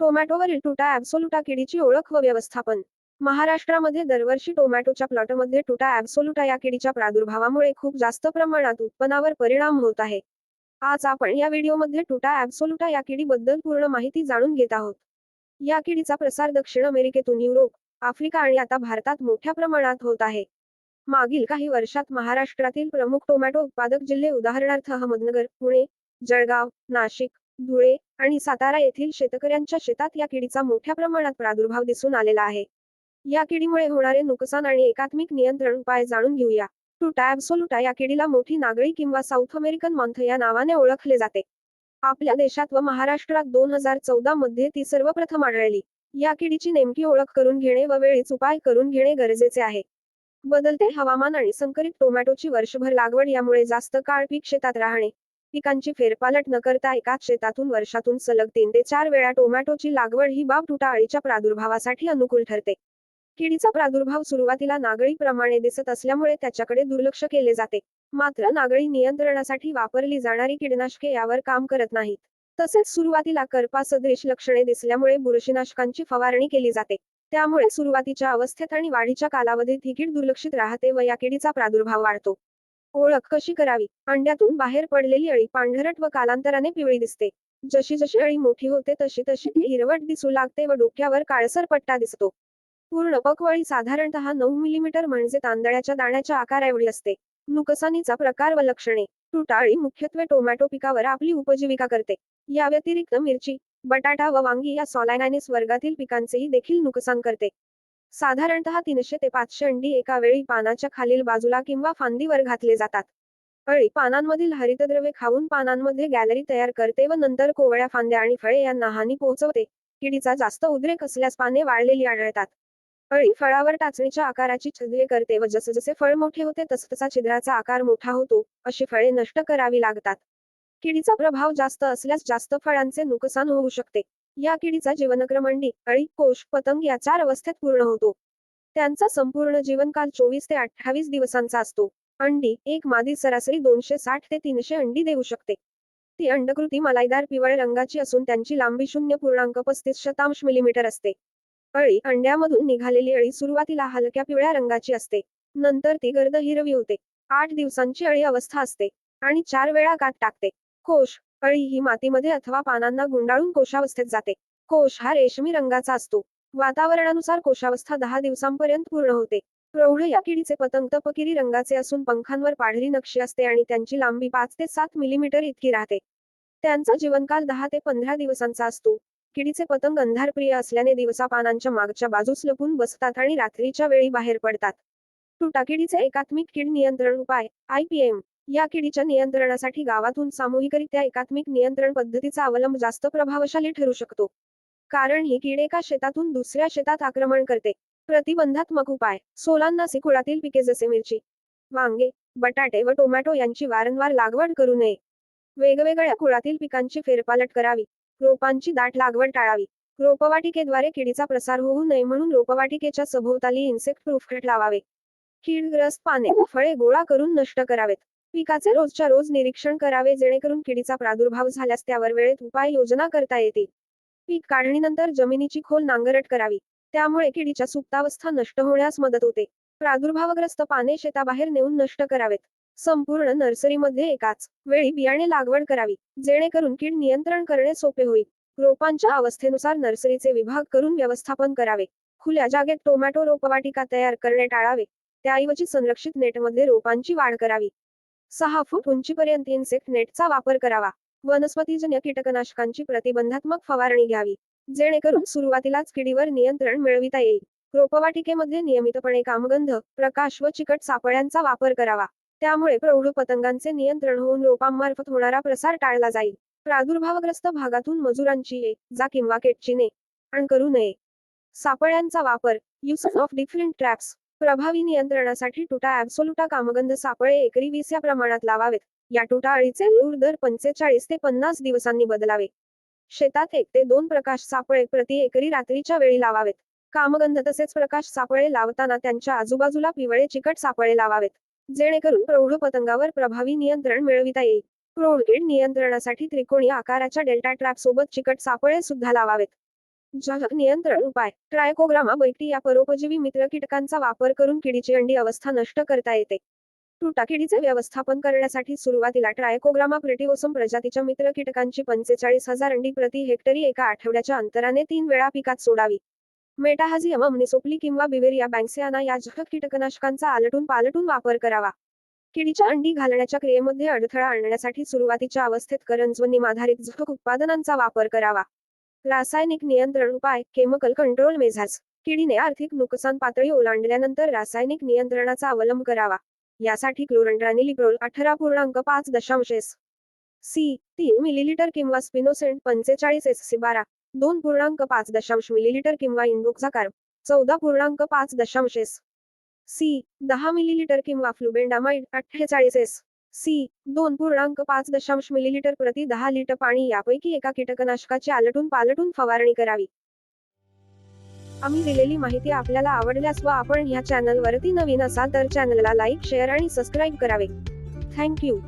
टोमॅटोवरील टुटा ॲब्सोलुटा किडीची ओळख व व्यवस्थापन. महाराष्ट्रामध्ये दरवर्षी टोमॅटोच्या प्लॉटमध्ये टुटा ॲब्सोलुटा या किडीच्या प्रादुर्भावामुळे खूप जास्त प्रमाणात उत्पन्नावर परिणाम होत आहे. आज आपण या व्हिडिओमध्ये टुटा ॲब्सोलुटा या किडीबद्दल पूर्ण माहिती जाणून घेत आहोत. या किडीचा प्रसार दक्षिण अमेरिकेतून युरोप आफ्रिका आणि आता भारतात मोठ्या प्रमाणात होत आहे. मागील काही वर्षात महाराष्ट्रातील प्रमुख टोमॅटो उत्पादक जिल्हे उदाहरणार्थ अहमदनगर पुणे जळगाव नाशिक धुळे आणि सातारा येथील शेतकऱ्यांच्या शेतात या किडीचा मोठ्या प्रमाणात प्रादुर्भाव दिसून आलेला आहे. या किडीमुळे होणारे नुकसान आणि एकात्मिक नियंत्रण उपाय जाणून घेऊया. टुटा ॲब्सोलुटा या किडीला मोठी नागळी किंवा साऊथ अमेरिकन मंथ या नावाने ओळखले जाते. आपल्या देशात व महाराष्ट्रात दोन हजार चौदा मध्ये ती सर्वप्रथम आढळली. या किडीची नेमकी ओळख करून घेणे व वेळीच उपाय करून घेणे गरजेचे आहे. बदलते हवामान आणि संकरित टोमॅटोची वर्षभर लागवड यामुळे जास्त काळ पीक शेतात राहणे. पिकांची फेरपालट न करता एकाच शेतातून वर्षातून सलग तीन ते चार वेळा टोमॅटोची लागवड ही बाब टुटा अळीच्या प्रादुर्भावासाठी अनुकूल ठरते. किडीचा प्रादुर्भाव सुरुवातीला नागळीप्रमाणे दिसत असल्यामुळे त्याच्याकडे दुर्लक्ष केले जाते. मात्र नागळी नियंत्रणासाठी वापरली जाणारी किडनाशके यावर काम करत नाहीत. तसेच सुरुवातीला करपासदृश लक्षणे दिसल्यामुळे बुरशीनाशकांची फवारणी केली जाते. त्यामुळे सुरुवातीच्या अवस्थेत आणि वाढीच्या कालावधीत ही कीड दुर्लक्षित राहते व या किडीचा प्रादुर्भाव वाढतो. ओळख कशी करावी? अंड्यातून बाहेर पडलेली अळी पांढरट व कालांतराने पिवळी दिसते. जशी जशी अळी मोठी होते तशी तशी हिरवट दिसू लागते व डोक्यावर काळसर पट्टा दिसतो. पूर्ण पकवळी साधारणतः नऊ मिलीमीटर म्हणजे तांदळाच्या दाण्याच्या आकाराएवढी असते. नुकसानीचा प्रकार व लक्षणे. टुटाळी मुख्यत्वे टोमॅटो पिकावर आपली उपजीविका करते. या व्यतिरिक्त मिरची बटाटा व वांगी या सॉलायनानिस वर्गातील पिकांचेही देखील नुकसान करते. साधारणतः तीनशे ते पाचशे अंडी एका वेळी पानाच्या खालील बाजूला किंवा फांदीवर घातले जातात. अळी पानांमधील हरितद्रव्ये खाऊन पानांमध्ये गॅलरी तयार करते व नंतर कोवळ्या फांद्या आणि फळे यांना हानी पोहोचवते. किडीचा जास्त उद्रेक असल्यास पाने वाळलेली आढळतात. अळी फळावर टाचणीच्या आकाराची छिद्रे करते व जसजसे फळ मोठे होते तसतसा छिद्राचा आकार मोठा होतो अशी फळे नष्ट करावी लागतात. किडीचा प्रभाव जास्त असल्यास जास्त फळांचे नुकसान होऊ शकते. या किडीचा जीवनक्रम अंडी अळी कोश पतंग या चार अवस्थेत पूर्ण होतो. त्यांचा संपूर्ण जीवनकाल चोवीस ते अठ्ठावीस दिवसांचा असतो. अंडी एक मादी सरासरी दोनशे साठ ते तीनशे अंडी देऊ शकते. ती अंडकृती मलाईदार पिवळे रंगाची असून त्यांची लांबी शून्य पूर्णांक पस्तीस शतांश मिलीमीटर असते. अळी अंड्यामधून निघालेली अळी सुरुवातीला हलक्या पिवळ्या रंगाची असते. नंतर ती गर्द हिरवी होते. आठ दिवसांची अळी अवस्था असते आणि चार वेळा गाठ टाकते. कोश अळी ही मातीमध्ये अथवा पानांना गुंडाळून कोशावस्थेत जाते. कोश हा रेशमी रंगाचा असतो. वातावरणानुसार कोशावस्था दहा दिवसांपर्यंत पूर्ण होते. प्रौढ या किडीचे पतंग तपकिरी रंगाचे असून पंखांवर पाढरी नक्षी असते आणि त्यांची लांबी पाच ते सात मिलीमीटर इतकी राहते. त्यांचा जीवनकाल दहा ते पंधरा दिवसांचा असतो. किडीचे पतंग अंधारप्रिय असल्याने दिवसा पानांच्या मागच्या बाजूस लपून बसतात आणि रात्रीच्या वेळी बाहेर पडतात. तुटाकिडीचे एकात्मिक कीड नियंत्रण उपाय आयपीएम या किडीच्या नियंत्रणासाठी गावातून सामूहिकरित्या एकात्मिक नियंत्रण पद्धतीचा अवलंब जास्त प्रभावशाली ठरू शकतो. कारण ही कीड एका शेतातून दुसऱ्या शेतात आक्रमण करते. प्रतिबंधात्मक उपाय. सोलांना कुळातील पिके जसे मिरची वांगे बटाटे व टोमॅटो यांची वारंवार लागवड करू नये. वेगवेगळ्या कुळातील पिकांची फेरपालट करावी. रोपांची दाट लागवड टाळावी. रोपवाटिकेद्वारे किडीचा प्रसार होऊ नये म्हणून रोपवाटिकेच्या सभोवताली इन्सेक्ट प्रूफ लावावे. कीडग्रस्त पाने फळे गोळा करून नष्ट करावेत. पिकाचे रोजच्या रोज निरीक्षण करावे जेणेकरून किडीचा प्रादुर्भाव झाल्यास त्यावर वेळेत उपाय योजना करता येतील. पीक काढणीनंतर जमिनीची खोल नांगरट करावी. त्यामुळे किडीच्या सुप्तावस्था नष्ट होण्यास मदत होते. प्रादुर्भावग्रस्त पाने शेताबाहेर नेऊन नष्ट करावेत. संपूर्ण नर्सरीमध्ये एकाच वेळी बियाणे लागवड करावी जेणेकरून कीड नियंत्रण करणे सोपे होईल. रोपांच्या अवस्थेनुसार नर्सरीचे विभाग करून व्यवस्थापन करावे. खुल्या जागेत टोमॅटो रोपवाटिका तयार करणे टाळावे. त्याऐवजी संरक्षित नेटमध्ये रोपांची वाढ करावी. सहा फूट उंचीपर्यंत इन्सेक्ट नेटचा वापर करावा. वनस्पतीजन्य कीटकनाशकांची प्रतिबंधात्मक फवारणी घ्यावी. जेणेकरून सुरुवातीलाच किडीवर नियंत्रण मिळविता येईल. रोपवाटिकेमध्ये नियमितपणे कामगंध प्रकाश व चिकट सापळ्यांचा वापर करावा. त्यामुळे प्रौढ पतंगांचे नियंत्रण होऊन रोपांमार्फत होणारा प्रसार टाळला जाईल. प्रादुर्भावग्रस्त भागातून मजुरांची ये जा किंवा केटची ने आण करू नये. सापळ्यांचा वापर यूज ऑफ डिफरंट ट्रॅप्स प्रभावी नियंत्रणासाठी टुटा ॲब्सोलुटा कामगंध सापळे एकरी वीस या प्रमाणात लावावेत. या टुटा अळीचे लूर दर पंचेचाळीस ते पन्नास दिवसांनी बदलावे. शेतात एक ते दोन प्रकाश सापळे प्रति एकरी रात्रीच्या वेळी लावावेत. कामगंध तसेच प्रकाश सापळे लावताना त्यांच्या आजूबाजूला पिवळे चिकट सापळे लावावेत. जेणेकरून प्रौढ पतंगावर प्रभावी नियंत्रण मिळविता येईल. प्रौढ कीड नियंत्रणासाठी त्रिकोणी आकाराच्या डेल्टा ट्रॅप सोबत चिकट सापळे सुद्धा लावावेत. जह नियंत्रण उपाय ट्रायकोग्रामा बैक्टी या परोपजीवी मित्र कीटकांचा वापर करून किडीची अंडी अवस्था नष्ट करता येते. तुटा किडीचे व्यवस्थापन करण्यासाठी सुरुवातीला ट्रायकोग्रामा प्रिटिओसम प्रजातीच्या मित्र कीटकांची पंचेचाळीस हजार अंडी प्रति हेक्टरी एका आठवड्याच्या अंतराने तीन वेळा पिकात सोडावी. मेटाहाझियम अमनिसोपली किंवा बिवेरिया बँक्सियाना या जह कीटकनाशकांचा आलटून पालटून वापर करावा. किडीच्या अंडी घालण्याच्या क्रियेमध्ये अडथळा आणण्यासाठी सुरुवातीच्या अवस्थेत करंजवनिम आधारित जह उत्पादनांचा वापर करावा. रासायनिक नियंत्रण उपाय केमिकल कंट्रोल मेझाज किडीने आर्थिक नुकसान पातळी ओलांडल्यानंतर रासायनिक नियंत्रणाचा अवलंब करावा. यासाठी क्लोरंड्रानिलिप्रोल अठरा पूर्णांक पाच दशांश एस सी तीन मिलीलिटर किंवा स्पिनोसेंट पंचेचाळीस एस सी बारा दोन पूर्णांक पाच दशांश मिलीलिटर किंवा इंडोक्साकार चौदा पूर्णांक पाच दशांश एस सी दहा मिलीलिटर किंवा फ्लुबेंडामाइड अठ्ठेचाळीस एस सी. दोन पूर्णांक पाच दशांश मिलीलिटर प्रति दहा लिटर पाणी यापैकी एका कीटकनाशकाची आलटून पालटून फवारणी करावी. आम्ही दिलेली माहिती आपल्याला आवडल्यास व आपण ह्या चॅनल वरती नवीन असाल तर चॅनलला लाईक शेअर आणि सबस्क्राईब करावे. Thank you